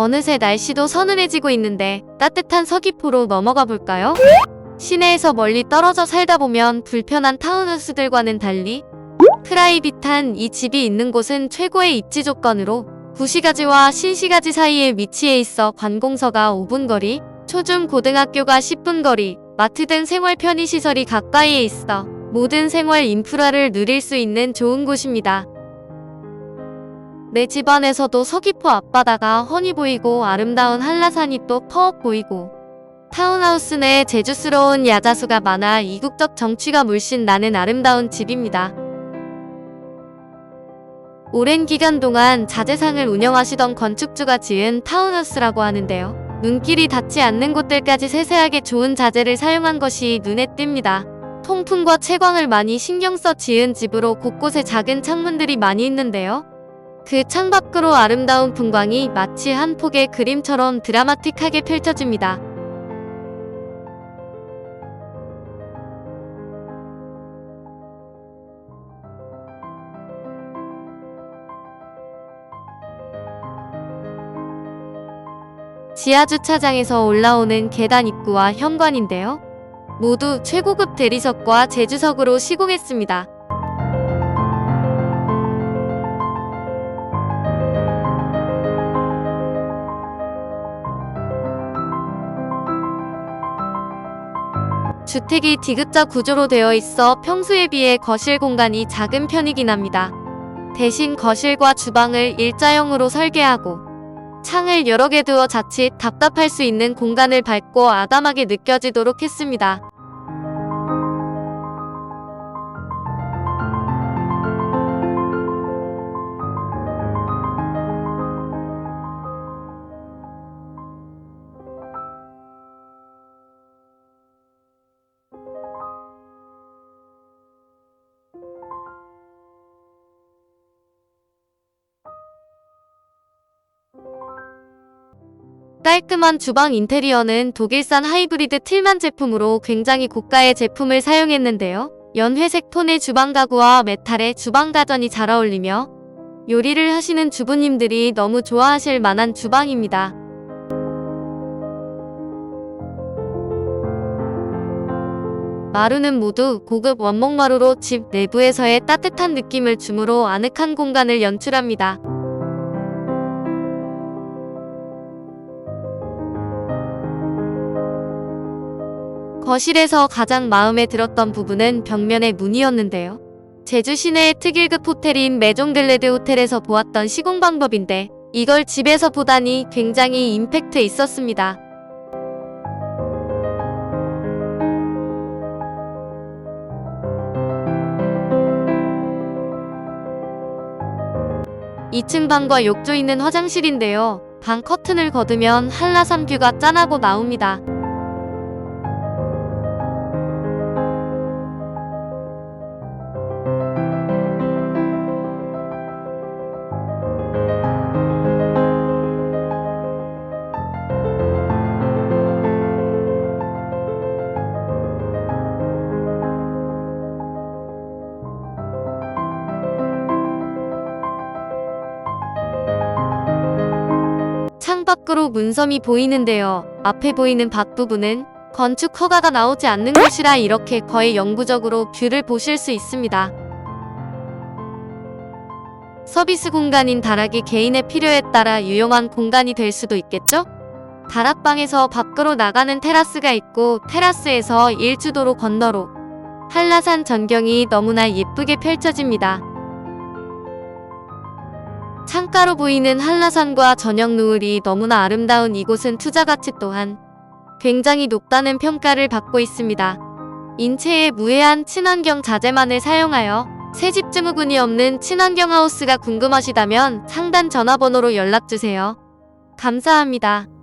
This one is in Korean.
어느새 날씨도 서늘해지고 있는데 따뜻한 서귀포로 넘어가 볼까요? 시내에서 멀리 떨어져 살다 보면 불편한 타운하우스들과는 달리 프라이빗한 이 집이 있는 곳은 최고의 입지 조건으로 구시가지와 신시가지 사이에 위치해 있어 관공서가 5분 거리, 초중 고등학교가 10분 거리, 마트 등 생활 편의시설이 가까이에 있어 모든 생활 인프라를 누릴 수 있는 좋은 곳입니다. 내 집안에서도 서귀포 앞바다가 훤히 보이고 아름다운 한라산이 또 퍼억 보이고 타운하우스 내 제주스러운 야자수가 많아 이국적 정취가 물씬 나는 아름다운 집입니다. 오랜 기간 동안 자재상을 운영하시던 건축주가 지은 타운하우스라고 하는데요. 눈길이 닿지 않는 곳들까지 세세하게 좋은 자재를 사용한 것이 눈에 띕니다. 통풍과 채광을 많이 신경 써 지은 집으로 곳곳에 작은 창문들이 많이 있는데요. 그 창밖으로 아름다운 풍광이 마치 한 폭의 그림처럼 드라마틱하게 펼쳐집니다. 지하 주차장에서 올라오는 계단 입구와 현관인데요. 모두 최고급 대리석과 제주석으로 시공했습니다. 주택이 디귿자 구조로 되어 있어 평소에 비해 거실 공간이 작은 편이긴 합니다. 대신 거실과 주방을 일자형으로 설계하고 창을 여러 개 두어 자칫 답답할 수 있는 공간을 밝고 아담하게 느껴지도록 했습니다. 깔끔한 주방 인테리어는 독일산 하이브리드 틸만 제품으로 굉장히 고가의 제품을 사용했는데요. 연회색 톤의 주방 가구와 메탈의 주방 가전이 잘 어울리며 요리를 하시는 주부님들이 너무 좋아하실 만한 주방입니다. 마루는 모두 고급 원목 마루로 집 내부에서의 따뜻한 느낌을 주므로 아늑한 공간을 연출합니다. 거실에서 가장 마음에 들었던 부분은 벽면의 문이었는데요. 제주 시내의 특일급 호텔인 메종글레드 호텔에서 보았던 시공 방법인데 이걸 집에서 보다니 굉장히 임팩트 있었습니다. 이층 방과 욕조 있는 화장실인데요. 방 커튼을 걷으면 한라산 뷰가 짠하고 나옵니다. 밖으로 문섬이 보이는데요. 앞에 보이는 밭 부분은 건축 허가가 나오지 않는 곳이라 이렇게 거의 영구적으로 뷰를 보실 수 있습니다. 서비스 공간인 다락이 개인의 필요에 따라 유용한 공간이 될 수도 있겠죠? 다락방에서 밖으로 나가는 테라스가 있고 테라스에서 일주도로 건너로 한라산 전경이 너무나 예쁘게 펼쳐집니다. 창가로 보이는 한라산과 저녁 노을이 너무나 아름다운 이곳은 투자 가치 또한 굉장히 높다는 평가를 받고 있습니다. 인체에 무해한 친환경 자재만을 사용하여 새집 증후군이 없는 친환경 하우스가 궁금하시다면 상단 전화번호로 연락주세요. 감사합니다.